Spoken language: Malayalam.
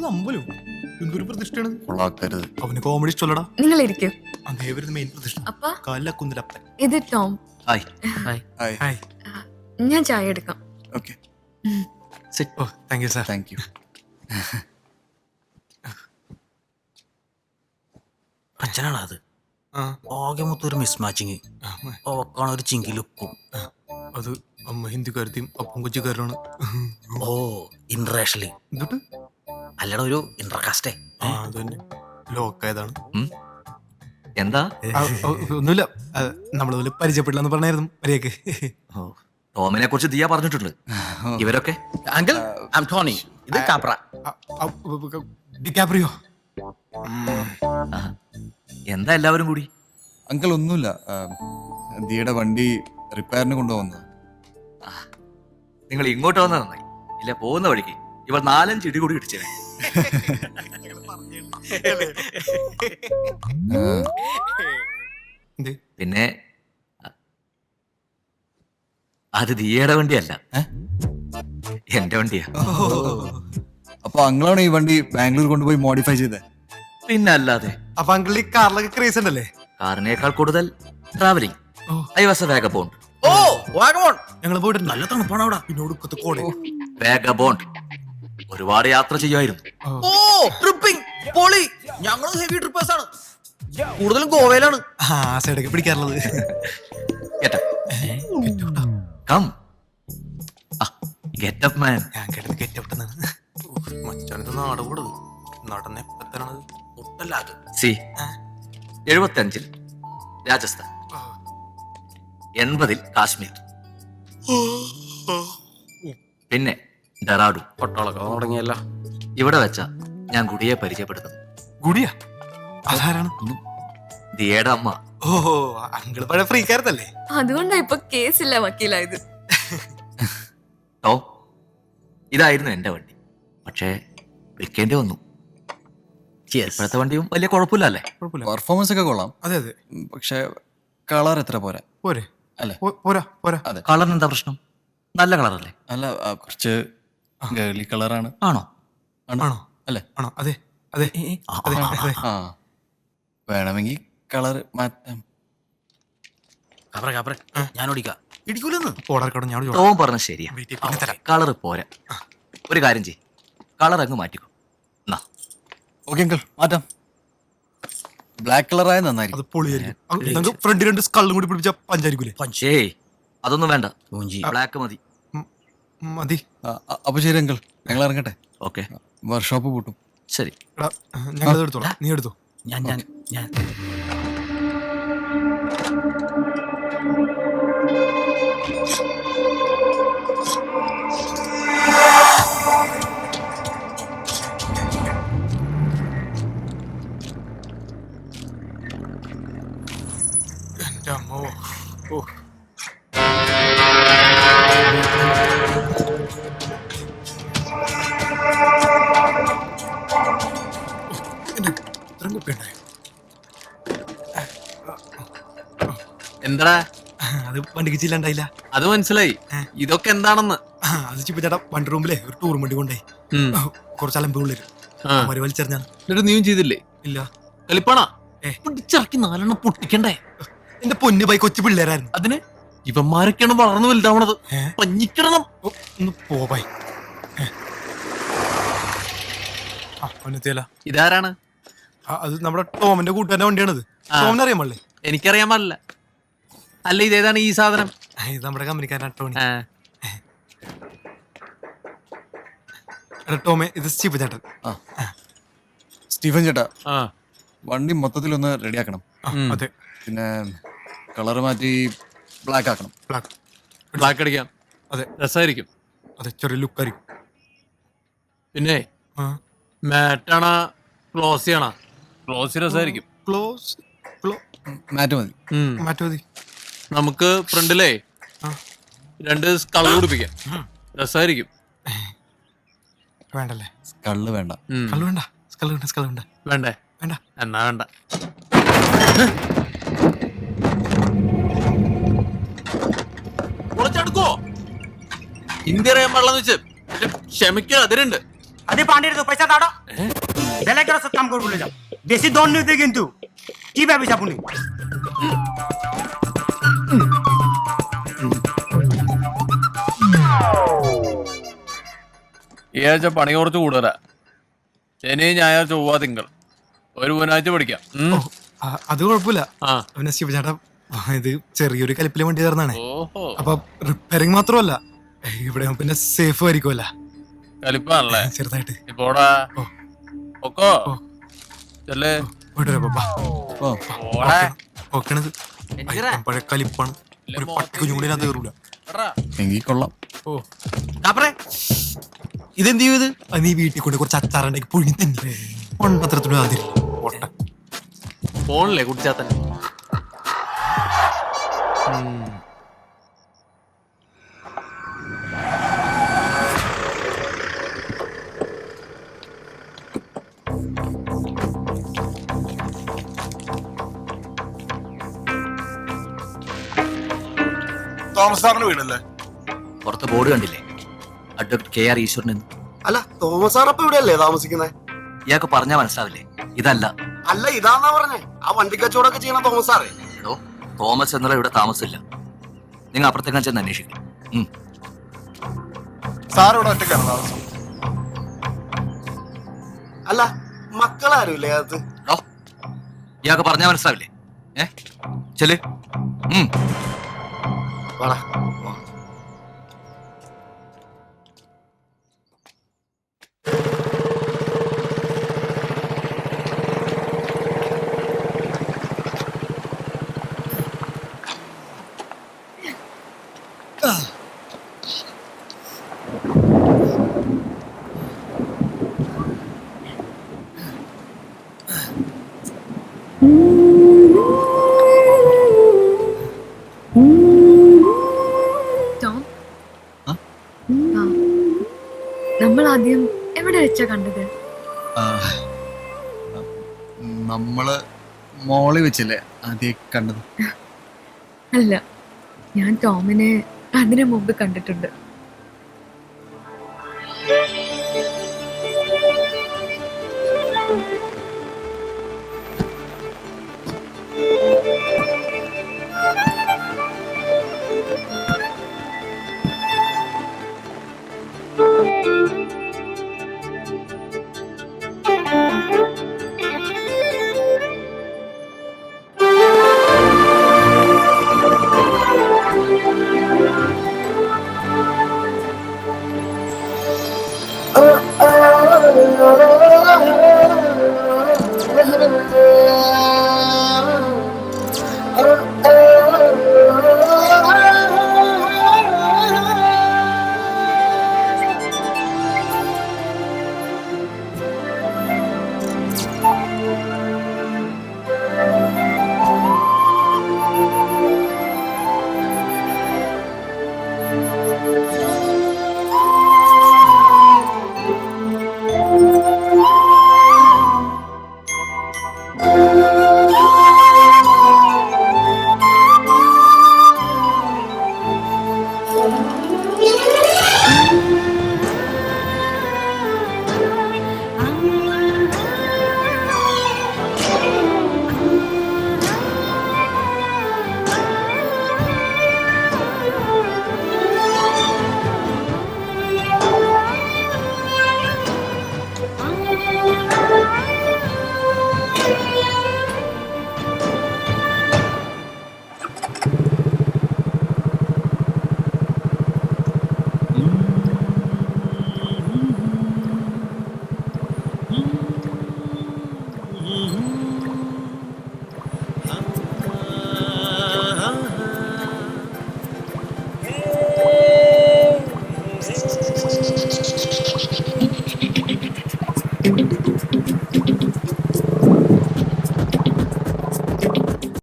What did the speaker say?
ഇത് അമ്പലം? എന്തൊരു പ്രതിഷ്ഠയാണ്? കൊള്ളാക്കരുത് അവന് കോമഡി ഇഷ്ടമല്ലടാ. നിങ്ങൾ ഇരിക്കൂ അതേ വരുന്ന മെയിൻ പ്രതിഷ്ഠ. അപ്പ. കാലക്കുന്നിലപ്പൻ ഇത് ടോം. ഹായ്. ഹായ്. ഹായ്. ഞാൻ ചായ എടുക്കാം. Okay. Oh thank you sir thank you അച്ഛനാണ് അത്? ആകെ മൊത്തം ഒരു മിസ് മാച്ചിങ് ആ, ഓക്കാണ് ഒരു ചിങ്കിലുപ്പും അത് അമ്മ ഹിന്ദിക്കാരത്തെയും അപ്പം കൊച്ചിക്കാരനാണ് ഓ ഇന്റർനാഷണലി എന്നിട്ട്? അല്ലട ഒരു ഇന്റർകാസ്റ്റേ ലോക്കായതാണ്. എന്താ? ഒന്നുമില്ല. നമ്മൾ പരിചയപ്പെടില്ലെന്ന് പറഞ്ഞായിരുന്നു മര്യാദയ്ക്ക്. ഓ, ടോമിനെ കുറിച്ച് ദിയ പറഞ്ഞിട്ടുണ്ട്. ഇവരൊക്കെ? അങ്കിൾ ഐ ടോണി ഇത് കാപ്ര. ഡിക്കാപ്രിയോ എന്താ എല്ലാവരും കൂടി? അങ്കിൾ ഒന്നുമില്ല. ദിയുടെ വണ്ടി റിപ്പയറിന് കൊണ്ടുപോകുന്നത്. നിങ്ങൾ ഇങ്ങോട്ട് വന്നത് നന്നായി. ഇല്ല പോകുന്ന വഴിക്ക്. ഇവർ നാലഞ്ച് ഇടി കൂടി ഇടിച്ചേ പിന്നെ അത് ദിയയുടെ വണ്ടിയല്ല? എന്റെ വണ്ടിയാ. അപ്പൊ അങ്ങളാണ് ഈ വണ്ടി ബാംഗ്ലൂർ കൊണ്ടുപോയി മോഡിഫൈ ചെയ്തത് പിന്നെ അല്ലാതെ. അപ്പൊ അങ്കിൾ ഈ കാറിലൊക്കെ ക്രേസ് ഉണ്ടല്ലേ? കാറിനേക്കാൾ കൂടുതൽ travelling I was I was a vagabond oh Vagamon ഞങ്ങൾ പോയിട്ട് നല്ല തണുപ്പാണ് അവിടെ. പിന്നെ ഒടുക്കത്തെ വേഗബോണ്ട് ഒരുപാട് യാത്ര ചെയ്യുമായിരുന്നു. ഓ ട്രിപ്പിംഗ് പൊളി. ഞങ്ങളും ഹെവി ട്രിപ്പേഴ്സ് ആണ്. കൂടുതലും ഗോവയിലാണ്. ആ സൈഡൊക്കെ പിടിക്കാറുള്ളത്. കേട്ടോ കം ഗെറ്റപ്പ് മാൻ ഞാൻ കേട്ടത് കെറ്റവിട്ടെന്നാണ് മച്ചാനത് നാട് കൂടത് നടന്നെ എപ്പത്തനാണത് ഒട്ടല്ല അത് സി. എഴുപത്തഞ്ചിൽ രാജസ്ഥാൻ. എൺപതിൽ കാശ്മീർ. പിന്നെ ഡെറാഡു പൊട്ടോളൊക്കെ തുടങ്ങിയല്ല. ഇവിടെ വെച്ച ഞാൻ ഗുഡിയെ പരിചയപ്പെടുന്നത് ഗുഡിയ? അതാരാണ്? ദിയയുടെ അമ്മ. ഓ അങ്കിൾ പഴയ ഫ്രീക്കാരത്തല്ലേ? അതുകൊണ്ടാ ഇപ്പൊ കേസില്ല വക്കീലായത് ഓ ഇതായിരുന്നു എന്റെ വണ്ടി. പക്ഷേ വിൽക്കേണ്ടി വന്നു. ഇപ്പോഴത്തെ വണ്ടിയും വലിയ കുഴപ്പമില്ല അല്ലേ? കുഴപ്പമില്ല. പെർഫോമൻസ് ഒക്കെ കൊള്ളാം. അതെ അതെ. പക്ഷേ കളർ എത്ര പോരാ? പോരെ. അല്ലേ? പോരാ പോരാ. അതെ. കളറിന് എന്താ പ്രശ്നം? നല്ല കളറല്ലേ അല്ല? കുറച്ച് ഗേളി കളറാണ് ആണോ? ആണോ? അല്ലേ? ആണോ? അതെ അതെ അതെ അതെ. ആ. വേണമെങ്കിൽ കളർ മാറ്റാം. കബറ കബറ. ഞാൻ ഓടിക്കാം. ഇടിക്കൂലെന്ന്. പോടാർക്കടം ഞാൻ ടോം പറഞ്ഞ ശരിയാ. കളർ പിന്നെ തരാം. പോരാ. ഒരു കാര്യം ചെയ് കളർ അങ്ങ് മാറ്റിക്കോ. എന്നാ ഓക്കെ അങ്കിൾ മാറ്റാം. ബ്ലാക്ക് കളറായ നന്നായിരിക്കും. അത് നിങ്ങൾക്ക് ഫ്രണ്ട് രണ്ട് സ്കള്ളും കൂടി പിടിപ്പിച്ച പഞ്ചായിരിക്കൂലേ പഞ്ചേ. അതൊന്നും വേണ്ട. ബ്ലാക്ക് മതി. ഉം, മതി. ആ, ആ, അപ്പൊ ശരി അങ്കിൾ ഞങ്ങൾ ഇറങ്ങട്ടെ. ഓക്കെ. വർക്ക്ഷോപ്പ് പൂട്ടും. ശരി. ഞങ്ങളത് എടുത്തോളാം. നീ എടുത്തോ? ഞാൻ ഞാൻ ഞാൻ. എന്റെ അമ്മോ. ഓ. എന്താടാ? അത് വണ്ടിക്ക് ചില്ലാണ്ടായില്ല അത് മനസ്സിലായി. ഇതൊക്കെ എന്താണെന്ന്? അത് ചിപ്പ ചേട്ടാ വണ്ടി റൂമിലെ ഒരു ടൂർ വണ്ടി കൊണ്ടേ. കുറച്ച് അലമ്പ് അവർ വലിച്ചെറിഞ്ഞാണ്. എന്നിട്ട് നീയും ചെയ്തില്ലേ? ഇല്ല. കളിപ്പാണാ. പിടിച്ചിറക്കി നാലെണ്ണം പൊട്ടിക്കണ്ടേ? എന്റെ പൊന്നു ബൈ കൊച്ചു പിള്ളേരായിരുന്നു. അതിന്? ഇവന്മാരൊക്കെയാണ് വളർന്നു വലുതാവണത്? പഞ്ഞിക്കിടണം. ഒന്ന് പോ ബൈ ഏ. ആ അവനെത്തിയല്ല. ഇതാരാണ്? അത് നമ്മുടെ ടോമിന്റെ കൂട്ടുകാരന്റെ വണ്ടിയാണത്. ആ. ടോമിനെ അറിയാൻ പാടില്ലേ? എനിക്കറിയാൻ പാടില്ല. അല്ല ഇതേതാണ് ഈ സാധനം? ഇത് നമ്മുടെ കമ്പനിക്കാരനാണ് ടോണി ആ, എടാ, ടോമെ ഇത് സ്റ്റീഫൻ ചേട്ടൻ. ആ. സ്റ്റീഫൻ ചേട്ടാ ആ, വണ്ടി മൊത്തത്തിലൊന്ന് റെഡിയാക്കണം. ആ, അതെ. പിന്നെ കളർ മാറ്റി ബ്ലാക്ക് ആക്കണം. ബ്ലാക്ക് ബ്ലാക്ക് അടിക്കാം. അതെ. രസമായിരിക്കും അതെ ചെറിയ ലുക്ക് ആയിരിക്കും. പിന്നെ ആ. മാറ്റാണാ ക്ലോസ് ചെയ്യണ ക്ലോസ് രസമായിരിക്കും ക്ലോസ് ക്ലോ മാറ്റ് മതി. ഉം. മാറ്റി മതി. നമുക്ക് ഫ്രണ്ടിലേ ആ. രണ്ട് സ്കള് പിടിപ്പിക്കാം രസമായിരിക്കും വേണ്ടല്ലേ കള്ള് വേണ്ട ഉം. കള്ളു വേണ്ട സ്കള്ളു വേണ്ട സ്കള്ളു വേണ്ട വേണ്ടേ വേണ്ട എന്നാ വേണ്ട പൊളിച്ചെടുക്കോ ഇന്ത്യ അറിയാൻ പാടില്ലെന്ന് വെച്ച് ക്ഷമിക്കുക അതിരുണ്ട് আরে পান্ডের তো পয়সা দাঁড়া বেলা কেন সব কাম করে বলে যাও বেশি দন নিতে কিন্তু কি ভাবিস আপনি ഈ ആഴ്ച പണി കുറച്ച് കൂടുതലാ. ശനി ഞായർ ചൊവ്വ തിങ്കൾ. ഒരു ബുധനാഴ്ച പഠിക്കാം ഉം. അത് കുഴപ്പമില്ല. ആ. ഇത് ചെറിയൊരു കലിപ്പിലെ വണ്ടി തരുന്നതാണ് ഓഹോ. അപ്പൊ റിപ്പയറിങ് മാത്രമല്ല ഇവിടെ ആവുമ്പോ പിന്നെ സേഫ് ആയിരിക്കുമല്ല കലിപ്പാണല്ലേ? ചെറുതായിട്ട്. ഇപ്പോടാ ഓ. ഒക്കോ ഓ. ചെല്ലേ. പോയിട്ട് വരാം, ബാ. ഓ ഓടാ ഓക്കണത് പഴയ കലിപ്പാണ്. ഒരു പട്ടി കുഞ്ഞുകൂടി കയറൂല. എങ്കിൽ കൊള്ളാം. കാപ്പറേ ഇതെന്ത് ചെയ്ത് നീ വീട്ടിൽ കൊണ്ട് കുറച്ച് അച്ചാറുണ്ടെങ്കിൽ പുഴുങ്ങി തന്നെ. പണ്ടത്രത്തിനും അതില്ല ഫോണിലെ കുടിച്ചാ തന്നെ തോമസ് സാറിന്റെ വീടല്ലേ? പുറത്ത് ബോർഡ് കണ്ടില്ലേ? അഡ്വക്കേറ്റ് കെ ആർ ഈശ്വരൻ എന്ന് അല്ല തോമസ് സാർ അപ്പൊ ഇവിടെയല്ലേ താമസിക്കുന്നത് ഇയാൾക്ക് പറഞ്ഞാൽ മനസ്സിലാവില്ലേ? ഇതല്ല. അല്ല ഇതാന്നാ പറഞ്ഞേ. ആ വണ്ടി കച്ചവടമൊക്കെ ചെയ്യണ തോമസ് സാറേ. എടോ തോമസ് എന്നുള്ള ഇവിടെ താമസമില്ല നിങ്ങൾ അപ്പുറത്തേക്കാൻ ചെന്ന് അന്വേഷിക്കും. ഉം. സാർ ഇവിടെ ഒറ്റയ്ക്കാണ് താമസം. അല്ല മക്കളാരും ഇല്ലേ അത്? എടോ ഇയാൾക്ക് പറഞ്ഞാൽ മനസ്സിലാവില്ലേ? ഏ ചെൽ ഉം. വാടാ. നമ്മൾ ആദ്യം എവിടെ വെച്ചാ കണ്ടത്? നമ്മൾ മോളി വെച്ചല്ലേ? ആദ്യം കണ്ടത്. അല്ല ഞാൻ ടോമിനെ അതിനു മുമ്പ് കണ്ടിട്ടുണ്ട്. Música Mm-hmm.